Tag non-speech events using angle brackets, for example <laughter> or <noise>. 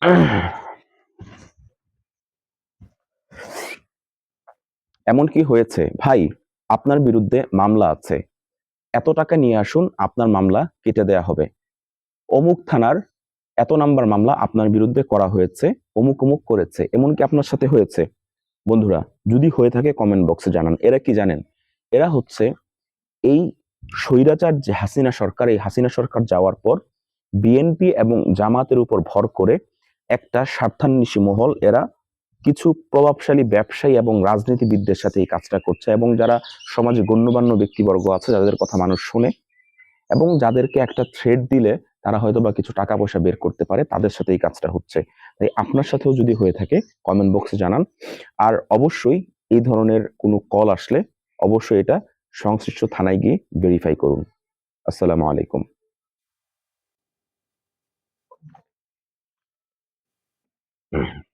<sighs> এমন কি হয়েছে? ভাই, আপনার বিরুদ্ধে মামলা আছে। এত টাকা নিয়ে আসুন, আপনার মামলা কেটে দেয়া হবে। অমুক থানার এত নাম্বার মামলা আপনার বিরুদ্ধে করা হয়েছে, অমুক অমুক করেছে। এমন কি আপনার সাথে হয়েছে? বন্ধুরা, যদি হয়ে থাকে কমেন্ট বক্সে জানান। এরা কি জানেন? এরা হচ্ছে এই স্বৈরাচার যে হাসিনা সরকার, এই হাসিনা সরকার যাওয়ার পর বিএনপি এবং জামাতের উপর ভর করে একটা স্বার্থান্বেষী মহল। এরা কিছু প্রভাবশালী ব্যবসায়ী এবং রাজনীতিবিদদের সাথে এই কাজটা করছে এবং যারা সমাজে গণ্যমান্য ব্যক্তিবর্গ আছে, যাদের কথা মানুষ শুনে এবং যাদেরকে একটা থ্রেড দিলে তারা হয়তো বা কিছু টাকা পয়সা বের করতে পারে, তাদের সাথে এই কাজটা হচ্ছে। তাই আপনার সাথেও যদি হয়ে থাকে কমেন্ট বক্সে জানান। আর অবশ্যই এই ধরনের কোনো কল আসলে অবশ্যই এটা সংশ্লিষ্ট থানায় গিয়ে ভেরিফাই করুন। আসসালামু আলাইকুম। Mm-hmm. <clears throat>